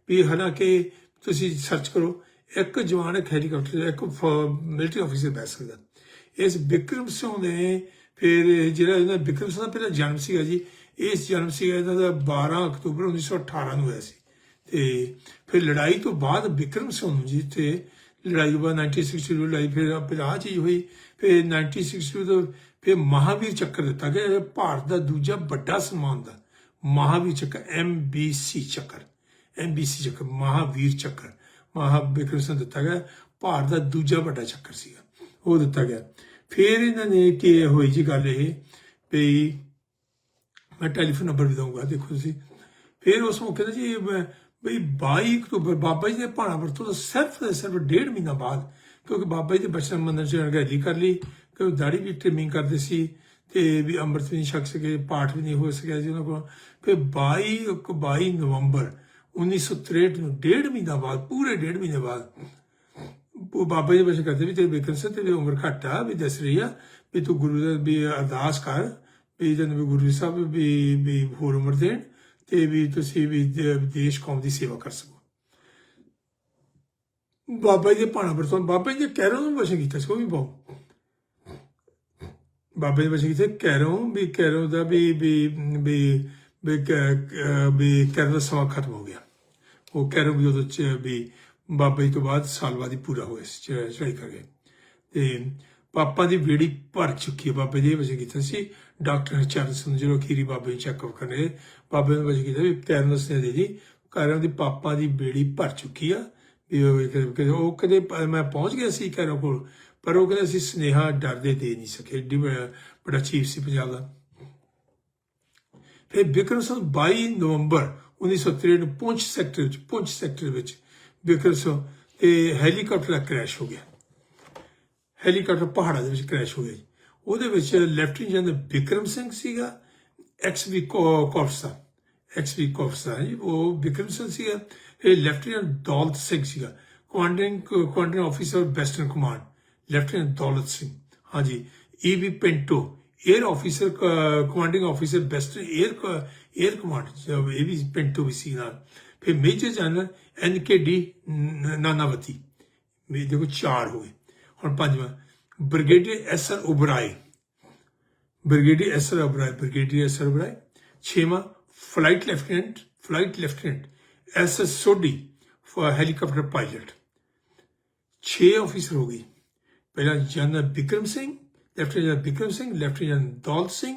ਵੀ ਹਾਲਾਂਕਿ ਤੁਸੀਂ ਸਰਚ ਕਰੋ, ਇੱਕ ਜਵਾਨ ਇੱਕ ਹੈਲੀਕਾਪਟਰ ਇੱਕ ਮਿਲਟਰੀ ਆਫੀਸਰ ਬੈਠ ਸਕਦਾ। ਇਸ ਵਿਕਰਮ ਸਿੰਘ ਨੇ ਫਿਰ ਜਿਹੜਾ ਇਹਦਾ ਵਿਕਰਮ ਸਿੰਘ ਦਾ ਪਹਿਲਾ ਜਨਮ ਸੀਗਾ ਜੀ, ਇਸ ਜਨਮ ਸੀਗਾ ਇਹਨਾਂ ਦਾ 12 ਅਕਤੂਬਰ 1918 ਨੂੰ ਹੋਇਆ ਸੀ। ਤੇ ਫਿਰ ਲੜਾਈ ਤੋਂ ਬਾਅਦ ਵਿਕਰਮ ਸਿੰਘ ਜੀ ਤੇ ਲੜਾਈ ਤੋਂ 1962 ਲੜਾਈ, ਫਿਰ ਫਿਰ ਆਹ ਚੀਜ਼ ਹੋਈ, ਫਿਰ 1962 ਤੋਂ ਫਿਰ ਮਹਾਵੀਰ ਚੱਕਰ ਦਿੱਤਾ ਗਿਆ ਭਾਰਤ ਦਾ ਦੂਜਾ ਵੱਡਾ ਸਨਮਾਨ ਦਾ ਮਹਾਵੀਰ ਚੱਕਰ ਐਮਬੀਸੀ ਚੱਕਰ ਐਮਬੀਸੀ ਚੱਕਰ, ਮਹਾਵੀਰ ਚੱਕਰ ਮਹਾ ਸਿੰਘ ਦਿੱਤਾ ਗਿਆ, ਭਾਰਤ ਦਾ ਦੂਜਾ ਵੱਡਾ ਚੱਕਰ ਸੀਗਾ, ਉਹ ਦਿੱਤਾ ਗਿਆ। ਫਿਰ ਇਹਨਾਂ ਨੇ ਕਿ ਹੋਈ ਜੀ ਗੱਲ ਇਹ ਵੀ ਮੈਂ ਟੈਲੀਫੋਨ ਨੰਬਰ ਵੀ ਦਊਂਗਾ, ਦੇਖੋ ਤੁਸੀਂ। ਫਿਰ ਉਸ ਮੌਕੇ ਤੇ ਜੀ ਬਈ 22 ਅਕਤੂਬਰ ਬਾਬਾ ਜੀ ਦੇ ਭਾਣਾ ਵਰਤੋਂ ਤੋਂ ਸਿਰਫ ਤੇ ਸਿਰਫ ਡੇਢ ਮਹੀਨਾ ਬਾਅਦ, ਕਿਉਂਕਿ ਬਾਬਾ ਜੀ ਦੇ ਬਚਨ ਮੰਦਰ ਚ ਅਣਗਹਿਲੀ ਕਰ ਲਈ ਕਿ ਦਾੜੀ ਵੀ ਟ੍ਰਿਮਿੰਗ ਕਰਦੇ ਸੀ, ਤੇ ਵੀ ਅੰਮ੍ਰਿਤ ਵੀ ਨਹੀਂ ਛਕ ਸਕੇ, ਪਾਠ ਵੀ ਨਹੀਂ ਹੋ ਸਕਿਆ ਜੀ ਉਹਨਾਂ ਕੋਲ। ਫਿਰ 22 ਅਕ- 22 ਨਵੰਬਰ 1963 ਨੂੰ ਡੇਢ ਮਹੀਨਾ ਬਾਅਦ, ਪੂਰੇ ਡੇਢ ਮਹੀਨੇ ਬਾਅਦ, ਉਹ ਬਾਬਾ ਜੀ ਬਚਨ ਕਰਦੇ ਵੀ ਤੇਰੇ ਬਿਕਰ ਸੇ ਤੇਰੀ ਉਮਰ ਘੱਟ ਆ, ਵੀ ਦੱਸ ਰਹੀ ਆ, ਵੀ ਤੂੰ ਗੁਰੂ ਦਾ, ਵੀ ਅਰਦਾਸ ਕਰ, ਵੀ ਜਨ ਵੀ ਗੁਰੂ ਸਾਹਿਬ ਵੀ ਵੀ ਹੋਰ ਉਮਰ ਦੇਣ। ਤੇ ਵੀ ਤੁਸੀਂ ਵੀ ਦੇਸ਼ ਕੌਮ ਦੀ ਸੇਵਾ ਕਰ ਸਕੋ। ਬਾਬਾ ਜੀ ਦੇ ਭਾਣਾ ਬਾਬਾ ਜੀ ਕਹਿਰੋਂ ਨੂੰ ਵਸ਼ਨ ਕੀਤਾ ਸੀ ਵੀ ਬਹੁਤ। ਬਾਬਾ ਜੀ ਵਸ਼ਨ ਕੀਤੇ, ਕਹਿਰੋਂ ਵੀ, ਕਹਿਰੋਂ ਦਾ ਵੀ ਵੀ ਵੀ ਵੀ ਕਹਿਰੋਂ ਦਾ ਸਮਾਂ ਖਤਮ ਹੋ ਗਿਆ। ਉਹ ਕਹਿਰੋਂ ਵੀ ਉਹਦੇ ਚ ਵੀ ਬਾਬਾ ਜੀ ਤੋਂ ਬਾਅਦ ਸਾਲ ਬਾਅਦ ਹੀ ਪੂਰਾ ਹੋਇਆ ਚੜਾਈ ਚ- ਕਰ ਗਏ ਤੇ ਪਾਪਾ ਦੀ ਬੇੜੀ ਭਰ ਚੁੱਕੀ ਹੈ ਬਾਬੇ ਦੇ ਵਜੇ ਕੀਤਾ ਸੀ ਡਾਕਟਰ ਚਰਨ ਸਿੰਘ ਜਦੋਂ ਖੀਰੀ ਬਾਬੇ ਨੂੰ ਚੈੱਕਅਪ ਕਰਨੇ ਬਾਬੇ ਨੇ ਵਜੇ ਕੀਤਾ ਵੀ ਕਰਨ ਦੱਸਦੇ ਦੇ ਜੀ ਕਰਨ ਦੀ ਪਾਪਾ ਦੀ ਬੇੜੀ ਭਰ ਚੁੱਕੀ ਆ। ਵੀ ਉਹ ਕਦੇ ਮੈਂ ਪਹੁੰਚ ਗਿਆ ਸੀ ਕਰਨ ਕੋਲ, ਪਰ ਉਹ ਕਹਿੰਦੇ ਅਸੀਂ ਸਨੇਹਾ ਡਰਦੇ ਦੇ ਨਹੀਂ ਸਕੇ। ਬੜਾ ਚੀਫ ਸੀ ਪੰਜਾਬ ਦਾ। ਫਿਰ ਵਿਕਰਮ ਸਿੰਘ 22 ਨਵੰਬਰ 1963 ਨੂੰ ਪੁੰਛ ਸੈਕਟਰ ਵਿੱਚ, ਪੁੰਛ ਸੈਕਟਰ ਵਿੱਚ ਵਿਕਰਮ ਸਿੰਘ ਤੇ ਹੈਲੀਕਾਪਟਰ ਦਾ ਕ੍ਰੈਸ਼ ਹੋ ਗਿਆ। ਹੈਲੀਕਾਪਟਰ ਪਹਾੜਾਂ ਦੇ ਵਿੱਚ ਕ੍ਰੈਸ਼ ਹੋ ਗਿਆ ਜੀ। ਉਹਦੇ ਵਿੱਚ ਲੈਫਟੀਨੈਂਟ ਜਨਰਲ ਵਿਕਰਮ ਸਿੰਘ ਸੀਗਾ ਐਕਸ ਵੀ ਕੋਫਸਾ ਐਕਸ ਵੀ ਕੋਫਸਾ ਜੀ, ਉਹ ਵਿਕਰਮ ਸਿੰਘ ਸੀਗਾ, ਇਹ ਲੈਫਟੀਨੈਂਟ ਦੌਲਤ ਸਿੰਘ ਸੀਗਾ। Commanding commanding officer western command lieutenant Daulat Singh. ਹਾਂਜੀ E V Pinto air officer commanding officer western air air command ਇਹ ਵੀ ਪਿੰਟੋ ਵੀ ਸੀ ਨਾਲ। ਫਿਰ major general N K D Nanavati ਮੇਰੇ ਦੇਖੋ, ਚਾਰ ਹੋਏ ਹੁਣ ਪੰਜਵਾਂ, brigadier S R Oberoi. Brigadier S R brigadier S R ਛੇਵਾਂ, flight lieutenant flight lieutenant S S Sodhi for helicopter pilot. 6 officer ਹੋ ਗਈ ਪਹਿਲਾ general Bikram Singh, lieutenant general Bikram Singh, lieutenant Daulat Singh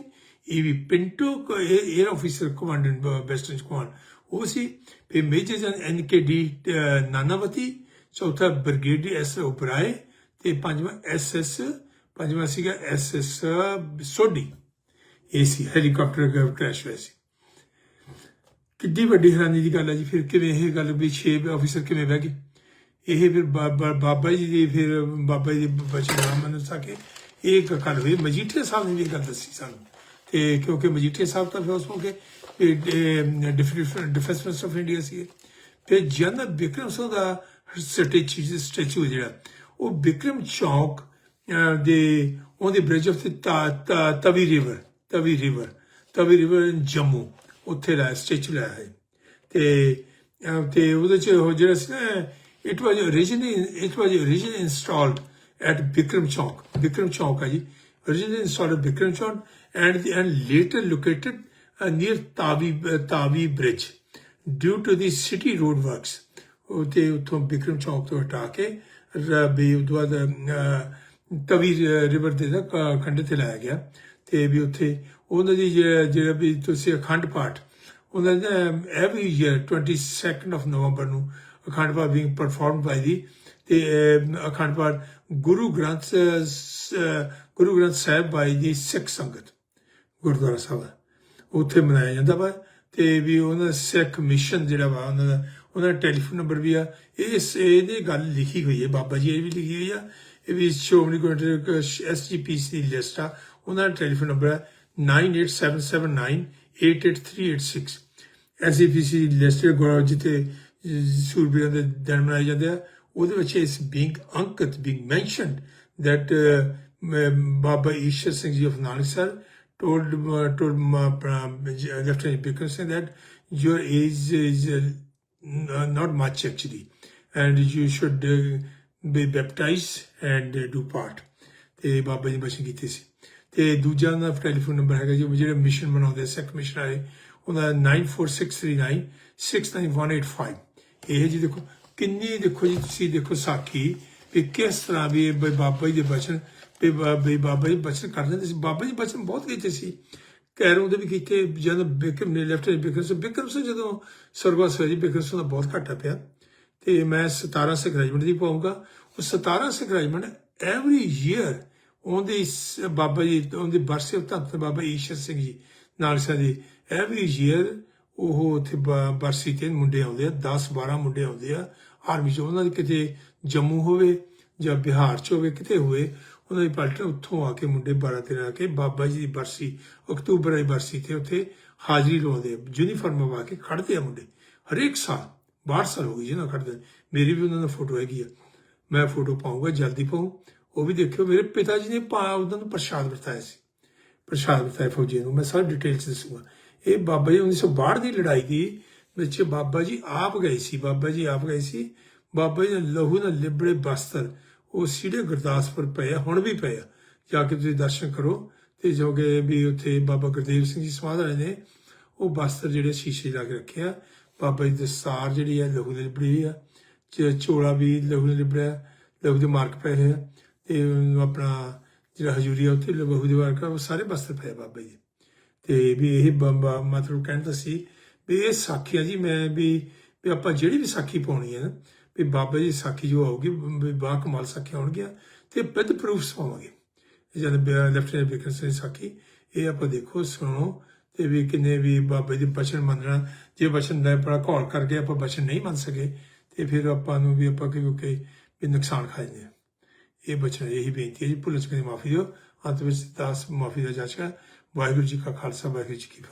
E V Pinto air officer commandant western command ਉਹ ਸੀ, ਫਿਰ major general N K D Nanavati. ਚੌਥਾ, ਬ੍ਰਿਗੇਡੀਅਰ ਐਸ ਉਬਰਾਏ। ਤੇ ਪੰਜਵਾਂ ਐਸ ਪੰਜਵਾਂ ਸੀਗਾ ਐਸ ਸੋਡੀ ਇਹ ਸੀ, ਹੈਲੀਕਾਪਟਰ ਕ੍ਰੈਸ਼ ਹੋਇਆ ਸੀ। ਕਿੱਡੀ ਵੱਡੀ ਹੈਰਾਨੀ ਦੀ ਗੱਲ ਹੈ ਜੀ, ਫਿਰ ਕਿਵੇਂ ਇਹ ਗੱਲ ਵੀ 6 ਆਫੀਸਰ ਕਿਵੇਂ ਬਹਿ ਗਏ? ਇਹ ਫਿਰ ਬਾਬਾ ਜੀ ਦੀ ਫਿਰ ਬਾਬਾ ਜੀ ਦੇ ਬਚਨ ਨਾ ਮੰਨ ਸਕੇ। ਇਹ ਗੱਲ ਹੋਈ, ਮਜੀਠੀਆ ਸਾਹਿਬ ਨੇ ਵੀ ਗੱਲ ਦੱਸੀ ਸਾਨੂੰ। ਤੇ ਕਿਉਂਕਿ ਮਜੀਠੀਆ ਸਾਹਿਬ ਤਾਂ ਫਿਰ ਉਸ ਮੌਕੇ ਡਿਫੈਂਸ ਮਿਨਿਸਟਰ ਆਫ ਇੰਡੀਆ ਸੀ ਫਿਰ ਜਨ ਬਿਕਰਮ ਸਿੰਘ ਦਾ ਸਟੈਚੂ ਸਟੈਚੂ ਜਿਹੜਾ ਉਹ ਵਿਕਰਮ ਚੌਕ ਅਹ, ਦੇ ਉਹਦੇ bridge of the Tawi river Tawi river Tawi river Jammu ਉੱਥੇ ਦਾ ਸਟੈਚੂ ਲਾਇਆ ਹੈ ਤੇ ਅਹ, ਤੇ ਉਹਦੇ ਚ ਉਹ ਜਿਹੜਾ ਸੀ ਨਾ it was originally it was originally installed at Bikram Chowk Bikram Chowk ਹੈ ਜੀ originally installed at Bikram Chowk and and later located uh, near Tavi uh, Tavi Bridge due to the city road works ਉਹ ਤੇ ਉਥੋਂ ਵਿਕਰਮ ਚੌਕ ਤੋਂ ਹਟਾ ਕੇ ਰ- ਵੀ ਉਹ ਬਾਅਦ ਤਵੀ ਰਿਵਰ ਦੇ ਦਾ ਕ- ਤੇ ਲਾਇਆ ਗਿਆ। ਤੇ ਵੀ ਉੱਥੇ ਉਹਨਾਂ ਦੀ ਜਿਹੜਾ ਵੀ ਤੁਸੀਂ ਅਖੰਡ ਪਾਠ, ਉਹਨਾਂ ਦਾ every year 22nd of November ਨੂੰ ਅਖੰਡ ਪਾਠ ਬੀਇੰਗ ਪਰਫਾਰਮਡ ਬਾਈ ਦੀ ਤੇ ਅਖੰਡ ਪਾਠ ਗੁਰੂ ਗ੍ਰੰਥ ਗੁਰੂ ਗ੍ਰੰਥ ਸਾਹਿਬ ਬਾਈ ਦੀ ਸਿੱਖ ਸੰਗਤ, ਗੁਰਦੁਆਰਾ ਸਾਹਿਬ। ਉੱਥੇ ਮਨਾਇਆ ਜਾਂਦਾ ਵਾ। ਤੇ ਵੀ ਉਹਨਾਂ ਸਿੱਖ ਮਿਸ਼ਨ ਜਿਹੜਾ ਵਾ, ਉਹਨਾਂ ਦਾ ਉਹਨਾਂ ਦਾ ਟੈਲੀਫੋਨ ਨੰਬਰ ਵੀ ਆ। ਇਸ ਇਹਦੇ ਗੱਲ ਲਿਖੀ ਹੋਈ ਹੈ। ਬਾਬਾ ਜੀ ਇਹ ਵੀ ਲਿਖੀ ਹੋਈ ਆ। ਇਹ ਵੀ ਸ਼੍ਰੋਮਣੀ ਕਮੇਟੀ ਐਸਜੀਪੀਸੀ ਦੀ ਲਿਸਟ ਆ। ਉਹਨਾਂ ਦਾ ਟੈਲੀਫੋਨ ਨੰਬਰ ਹੈ 9877988386 ਐਸਜੀਪੀਸੀ ਦੀ ਲਿਸਟ ਗੁਰੂ ਜਿੱਥੇ ਸੂਰਬੀਰਾਂ ਦੇ ਦਿਨ ਮਨਾਏ ਜਾਂਦੇ ਆ। ਉਹਦੇ ਵਿੱਚ ਇਸ being Ankit being mentioned that uh, Baba Ishar Singh Ji of Nanisar told uh, told uh, Lieutenant Bikram Singh that your age is uh, n- not much actually, and you should uh, be baptized and uh, do part. ਤੇ ਬਾਬਾ ਜੀ ਬਚਨ ਕੀਤੇ ਸੀ। ਤੇ ਦੂਜਾ ਉਹਨਾਂ ਦਾ ਟੈਲੀਫੋਨ ਨੰਬਰ ਹੈਗਾ ਜੀ ਉਹ ਜਿਹੜੇ ਮਿਸ਼ਨ ਬਣਾਉਂਦੇ ਸਿੱਖ ਮਿਸ਼ਨ ਵਾਲੇ ਉਹਦਾ 9463969185 ਇਹ ਜੀ ਦੇਖੋ ਕਿੰਨੀ ਦੇਖੋ ਜੀ ਤੁਸੀਂ ਦੇਖੋ ਸਾਖੀ ਵੀ ਕਿਸ ਤਰ੍ਹਾਂ ਵੀ ਬਈ ਬਾਬਾ ਜੀ ਦੇ ਬਚਨ ਵੀ ਬਾਬਾ ਜੀ ਬਚਨ ਕਰਦੇ ਸੀ। ਬਾਬਾ ਜੀ ਬਚਨ ਬਹੁਤ ਕੀਤੇ ਸੀ। ਕੈਰੋਂ ਦੇ ਵੀ ਕੀਤੇ ਜਦੋਂ ਬਿਕਰਮ ਨੇ ਲੈਫਟ ਬਿਕਰਮ ਸਿੰਘ ਬਿਕਰਮ ਸਿੰਘ ਜਦੋਂ ਸਰਗਵਾਸ ਹੋਇਆ ਬਿਕਰਮ ਸਿੰਘ ਦਾ ਬਹੁਤ ਘਾਟਾ ਪਿਆ। ਤੇ ਮੈਂ 17 ਸਿੱਖ ਰੈਜੀਮੈਂਟ ਦੀ ਪਾਉਂਗਾ। ਉਹ 17 ਸਿੱਖ ਰੈਜੀਮੈਂਟ ਐਵਰੀ ਈਅਰ ਉਹਦੀ ਬਾਬਾ ਜੀ, ਉਹਦੀ ਬਰਸੇ ਧੰਨ ਬਾਬਾ ਈਸ਼ਰ ਸਿੰਘ ਜੀ, ਨਾਲ ਜੀ ਐਵਰੀ ਈਅਰ ਉਹ ਉੱਥੇ ਬਰਸੀ ਤੇ ਮੁੰਡੇ ਆਉਂਦੇ ਆ 10 12 ਮੁੰਡੇ ਆਉਂਦੇ ਆ। ਆਰਮੀ ਚ ਉਹਨਾਂ ਦੀ ਕਿਤੇ ਜੰਮੂ ਹੋਵੇ ਜਾਂ ਬਿਹਾਰ ਚ ਹੋਵੇ, ਕਿਤੇ ਹੋਵੇ ਉਹਨਾਂ ਦੀ ਪਲਟਨ ਉੱਥੋਂ ਆ ਕੇ ਮੁੰਡੇ 12 13 ਆ ਕੇ ਬਾਬਾ ਜੀ ਦੀ ਬਰਸੀ, ਅਕਤੂਬਰ ਦੀ ਬਰਸੀ ਤੇ ਉੱਥੇ ਹਾਜ਼ਰੀ ਲਾਉਂਦੇ ਯੂਨੀਫਾਰਮ ਪਾ ਕੇ ਖੜਦੇ ਆ ਮੁੰਡੇ। ਹਰੇਕ ਸਾਲ 62 ਸਾਲ ਹੋ ਗਏ ਜਿਹਨਾਂ ਖੜਦੇ ਮੇਰੀ ਵੀ ਉਹਨਾਂ ਦਾ ਫੋਟੋ ਹੈਗੀ ਆ। ਮੈਂ ਫੋਟੋ ਪਾਉਂਗਾ ਜਲਦੀ ਪਾਉਂ ਉਹ ਵੀ ਦੇਖਿਓ, ਮੇਰੇ ਪਿਤਾ ਜੀ ਨੇ ਪਾ, ਉਹਨਾਂ ਨੂੰ ਪ੍ਰਸ਼ਾਦ ਵਰਤਾਇਆ ਸੀ। ਪ੍ਰਸ਼ਾਦ ਵਰਤਾਇਆ ਫੌਜੀ ਨੂੰ, ਮੈਂ ਸਾਰੀ ਡਿਟੇਲ ਚ ਦੱਸੂਗਾ। ਇਹ ਬਾਬਾ ਜੀ 1962 ਦੀ ਲੜਾਈ ਦੀ ਵਿੱਚ ਬਾਬਾ ਜੀ ਆਪ ਗਏ ਸੀ, ਬਾਬਾ ਜੀ ਆਪ ਗਏ ਸੀ। ਬਾਬਾ ਜੀ ਨੇ ਲਹੂ ਨਾਲ ਲਿਬੜੇ ਬਸਤਰ ਉਹ ਸੀੜੇ ਗੁਰਦਾਸਪੁਰ ਪਏ ਆ ਹੁਣ ਵੀ ਪਏ ਆ ਜਾ ਕੇ ਤੁਸੀਂ ਦਰਸ਼ਨ ਕਰੋ ਤੇ ਜੋ ਕਿ ਵੀ ਉੱਥੇ ਬਾਬਾ ਗੁਰਦੇਵ ਸਿੰਘ ਜੀ ਸਮਾਧ ਵਾਲੇ ਨੇ ਉਹ ਬਸਤਰ ਜਿਹੜੇ ਸ਼ੀਸ਼ੇ ਲਾ ਕੇ ਰੱਖਿਆ ਬਾਬਾ ਜੀ ਦੇ ਸਾਰ ਜਿਹੜੀ ਆ ਲਹੂ ਨਾਲ ਲਿਬੜੀ ਆ ਚ- ਚੋਲਾ ਵੀ ਲਹੂ ਨਾਲ ਲਿਬੜਿਆ ਲਹੂ ਦੇ ਮਾਰਕ ਪਏ ਹੋਏ ਆ ਤੇ ਆਪਣਾ ਜਿਹੜਾ ਹਜੂਰੀ ਆ ਉੱਥੇ ਲਹੂ ਦੇ ਮਾਰਕ ਆ, ਉਹ ਸਾਰੇ ਬਸਤਰ ਪਏ ਬਾਬਾ ਜੀ ਦੇ। ਤੇ ਵੀ ਇਹ ਬੰਬਾ ਮਤਲਬ ਕਹਿੰਦਾ ਸੀ ਵੀ ਇਹ ਸਾਖੀ ਆ ਜੀ ਮੈਂ ਵੀ ਵੀ ਆਪਾਂ ਜਿਹੜੀ ਵੀ ਸਾਖੀ ਪਾਉਣੀ ਹੈ ਨਾ ਵੀ ਬਾਬਾ ਜੀ ਦੀ ਸਾਖੀ ਜੋ ਆਊਗੀ, ਵੀ ਬਾ ਕਮਾਲ ਸਾਖੀ ਆਉਣਗੀਆਂ ਤੇ ਵਿਦ ਪ੍ਰੂਫਸ ਪਾਵਾਂਗੇ। ਜਦ ਲੈਫਟੀਨੈਂਟ ਬਿਕਰ ਸਿੰਘ ਸਾਖੀ, ਇਹ ਆਪਾਂ ਦੇਖੋ, ਸੁਣੋ ਤੇ ਵੀ ਕਿੰਨੇ ਵੀ ਬਾਬਾ ਜੀ ਦੇ ਬਚਨ ਮੰਨਣਾ, ਜੇ ਬਚਨ ਦਾ ਆਪਣਾ ਘੋਲ ਕਰਕੇ ਆਪਾਂ ਬਚਨ ਨਹੀਂ ਮੰਨ ਸਕੇ, ਤੇ ਫਿਰ ਆਪਾਂ ਨੂੰ ਵੀ ਆਪਾਂ ਕਿਉਂਕਿ ਵੀ ਨੁਕਸਾਨ ਖਾ ਜਾਂਦੇ ਆ। ਇਹ ਬਚਨ ਇਹੀ ਬੇਨਤੀ ਹੈ ਜੀ, ਭੁੱਲ ਚੁੱਕੇ ਮਾਫੀ ਦਿਓ। ਅੰਤ ਵਿੱਚ ਦਾਸ ਮਾਫੀ ਦਾ ਜਾਚਕਾ। ਵਾਹਿਗੁਰੂ ਜੀ ਕਾ ਖਾਲਸਾ, ਵਾਹਿਗੁਰੂ ਜੀ ਕੀ ਫਤਿਹ।